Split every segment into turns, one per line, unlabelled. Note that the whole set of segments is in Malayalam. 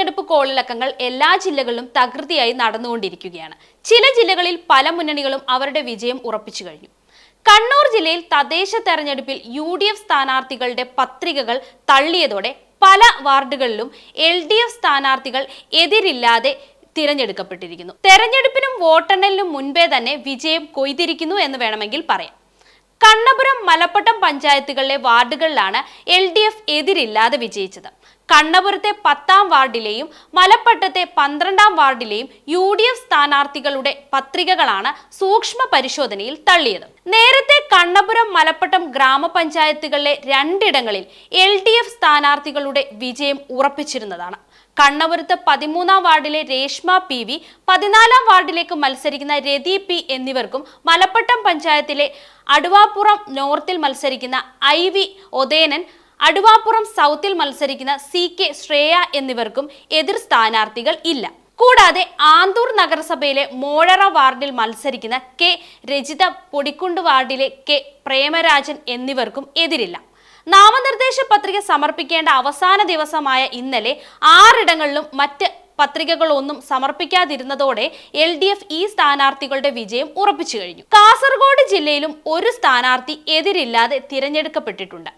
തെരഞ്ഞെടുപ്പ് കോളിളക്കങ്ങൾ എല്ലാ ജില്ലകളിലും തകൃതിയായി നടന്നുകൊണ്ടിരിക്കുകയാണ്. ചില ജില്ലകളിൽ പല മുന്നണികളും അവരുടെ വിജയം ഉറപ്പിച്ചു കഴിഞ്ഞു. കണ്ണൂർ ജില്ലയിൽ തദ്ദേശ തെരഞ്ഞെടുപ്പിൽ യു ഡി എഫ് സ്ഥാനാർത്ഥികളുടെ പത്രികകൾ തള്ളിയതോടെ പല വാർഡുകളിലും എൽ ഡി എഫ് സ്ഥാനാർത്ഥികൾ എതിരില്ലാതെ തിരഞ്ഞെടുക്കപ്പെട്ടിരിക്കുന്നു. തെരഞ്ഞെടുപ്പിനും വോട്ടെണ്ണലിനും മുൻപേ തന്നെ വിജയം കൊയ്തിരിക്കുന്നു എന്ന് വേണമെങ്കിൽ പറയാം. കണ്ണപുരം മലപ്പട്ടം പഞ്ചായത്തുകളിലെ വാർഡുകളിലാണ് എൽ ഡി എഫ് എതിരില്ലാതെ വിജയിച്ചത്. കണ്ണപുരത്തെ പത്താം വാർഡിലെയും മലപ്പട്ടത്തെ പന്ത്രണ്ടാം വാർഡിലെയും യു ഡി എഫ് സ്ഥാനാർത്ഥികളുടെ പത്രികകളാണ് സൂക്ഷ്മ പരിശോധനയിൽ തള്ളിയത്. നേരത്തെ കണ്ണപുരം മലപ്പട്ടം ഗ്രാമപഞ്ചായത്തുകളിലെ രണ്ടിടങ്ങളിൽ എൽ ഡി എഫ് സ്ഥാനാർത്ഥികളുടെ വിജയം ഉറപ്പിച്ചിരുന്നതാണ്. കണ്ണപുരത്ത് പതിമൂന്നാം വാർഡിലെ രേഷ്മ പി വി പതിനാലാം വാർഡിലേക്ക് മത്സരിക്കുന്ന രതി പി എന്നിവർക്കും മലപ്പട്ടം പഞ്ചായത്തിലെ അടുവാപ്പുറം നോർത്തിൽ മത്സരിക്കുന്ന ഐ വി ഒതേനൻ അടുവാപ്പുറം സൗത്തിൽ മത്സരിക്കുന്ന സി കെ ശ്രേയ എന്നിവർക്കും എതിർ സ്ഥാനാർത്ഥികൾ ഇല്ല. കൂടാതെ ആന്തൂർ നഗരസഭയിലെ മോഴറ വാർഡിൽ മത്സരിക്കുന്ന കെ രജിത പൊടിക്കുണ്ട് വാർഡിലെ കെ പ്രേമരാജൻ എന്നിവർക്കും എതിരില്ല. നാമനിർദ്ദേശ പത്രിക സമർപ്പിക്കേണ്ട അവസാന ദിവസമായ ഇന്നലെ ആറിടങ്ങളിലും മറ്റ് പത്രികകളൊന്നും സമർപ്പിക്കാതിരുന്നതോടെ എൽ ഡി എഫ് ഈ സ്ഥാനാർത്ഥികളുടെ വിജയം ഉറപ്പിച്ചു കഴിഞ്ഞു. കാസർഗോഡ് ജില്ലയിലും ഒരു സ്ഥാനാർത്ഥി എതിരില്ലാതെ തിരഞ്ഞെടുക്കപ്പെട്ടിട്ടുണ്ട്.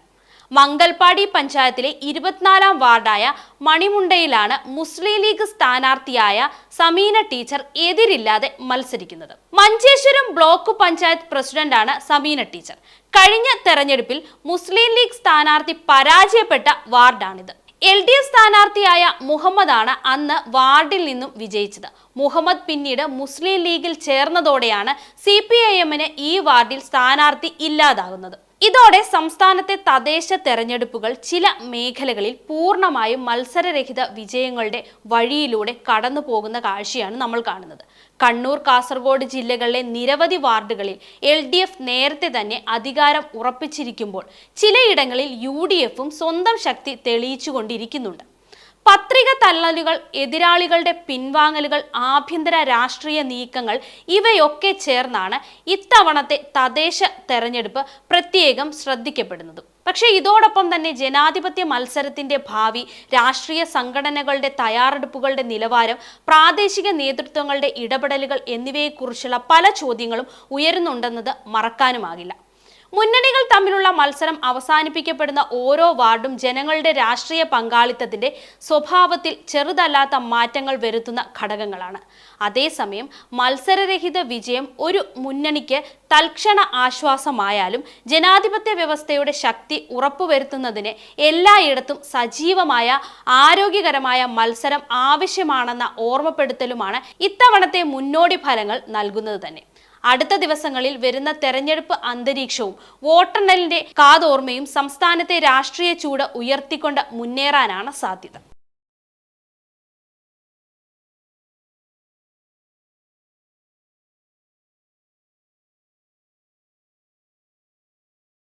മംഗൽപാടി പഞ്ചായത്തിലെ ഇരുപത്തിനാലാം വാർഡായ മണിമുണ്ടയിലാണ് മുസ്ലിം ലീഗ് സ്ഥാനാർത്ഥിയായ സമീന ടീച്ചർ എതിരില്ലാതെ മത്സരിക്കുന്നത്. മഞ്ചേശ്വരം ബ്ലോക്ക് പഞ്ചായത്ത് പ്രസിഡന്റാണ് സമീന ടീച്ചർ. കഴിഞ്ഞ തെരഞ്ഞെടുപ്പിൽ മുസ്ലിം ലീഗ് സ്ഥാനാർത്ഥി പരാജയപ്പെട്ട വാർഡാണിത്. എൽ ഡി എഫ് സ്ഥാനാർത്ഥിയായ മുഹമ്മദാണ് അന്ന് വാർഡിൽ നിന്നും വിജയിച്ചത്. മുഹമ്മദ് പിന്നീട് മുസ്ലിം ലീഗിൽ ചേർന്നതോടെയാണ് സി പി ഐ എമ്മിന് ഈ വാർഡിൽ സ്ഥാനാർത്ഥി ഇല്ലാതാകുന്നത്. ഇതോടെ സംസ്ഥാനത്തെ തദ്ദേശ തെരഞ്ഞെടുപ്പുകൾ ചില മേഖലകളിൽ പൂർണമായും മത്സരരഹിത വിജയങ്ങളുടെ വഴിയിലൂടെ കടന്നു പോകുന്ന കാഴ്ചയാണ് നമ്മൾ കാണുന്നത്. കണ്ണൂർ കാസർഗോഡ് ജില്ലകളിലെ നിരവധി വാർഡുകളിൽ എൽ ഡി എഫ് നേരത്തെ തന്നെ അധികാരം ഉറപ്പിച്ചിരിക്കുമ്പോൾ ചിലയിടങ്ങളിൽ യു ഡി എഫും സ്വന്തം ശക്തി തെളിയിച്ചുകൊണ്ടിരിക്കുന്നുണ്ട്. പത്രിക തള്ളലുകൾ എതിരാളികളുടെ പിൻവാങ്ങലുകൾ ആഭ്യന്തര രാഷ്ട്രീയ നീക്കങ്ങൾ ഇവയൊക്കെ ചേർന്നാണ് ഇത്തവണത്തെ തദ്ദേശ തെരഞ്ഞെടുപ്പ് പ്രത്യേകം ശ്രദ്ധിക്കപ്പെടുന്നത്. പക്ഷേ ഇതോടൊപ്പം തന്നെ ജനാധിപത്യ മത്സരത്തിന്റെ ഭാവി രാഷ്ട്രീയ സംഘടനകളുടെ തയ്യാറെടുപ്പുകളുടെ നിലവാരം പ്രാദേശിക നേതൃത്വങ്ങളുടെ ഇടപെടലുകൾ എന്നിവയെക്കുറിച്ചുള്ള പല ചോദ്യങ്ങളും ഉയരുന്നുണ്ടെന്നത് മറക്കാനുമാകില്ല. മുന്നണികൾ തമ്മിലുള്ള മത്സരം അവസാനിപ്പിക്കപ്പെടുന്ന ഓരോ വാർഡും ജനങ്ങളുടെ രാഷ്ട്രീയ പങ്കാളിത്തത്തിന്റെ സ്വഭാവത്തിൽ ചെറുതല്ലാത്ത മാറ്റങ്ങൾ വരുത്തുന്ന ഘടകങ്ങളാണ്. അതേസമയം മത്സരരഹിത വിജയം ഒരു മുന്നണിക്ക് തൽക്ഷണ ആശ്വാസമായാലും ജനാധിപത്യ വ്യവസ്ഥയുടെ ശക്തി ഉറപ്പുവരുത്തുന്നതിന് എല്ലായിടത്തും സജീവമായ ആരോഗ്യകരമായ മത്സരം ആവശ്യമാണെന്ന ഓർമ്മപ്പെടുത്തലുമാണ് ഇത്തവണത്തെ മുന്നോടി ഫലങ്ങൾ നൽകുന്നത് തന്നെ. അടുത്ത ദിവസങ്ങളിൽ വരുന്ന തെരഞ്ഞെടുപ്പ് അന്തരീക്ഷവും വോട്ടെണ്ണലിന്റെ കാതോർമ്മയും സംസ്ഥാനത്തെ രാഷ്ട്രീയ ചൂട് ഉയർത്തിക്കൊണ്ട് മുന്നേറാനാണ് സാധ്യത.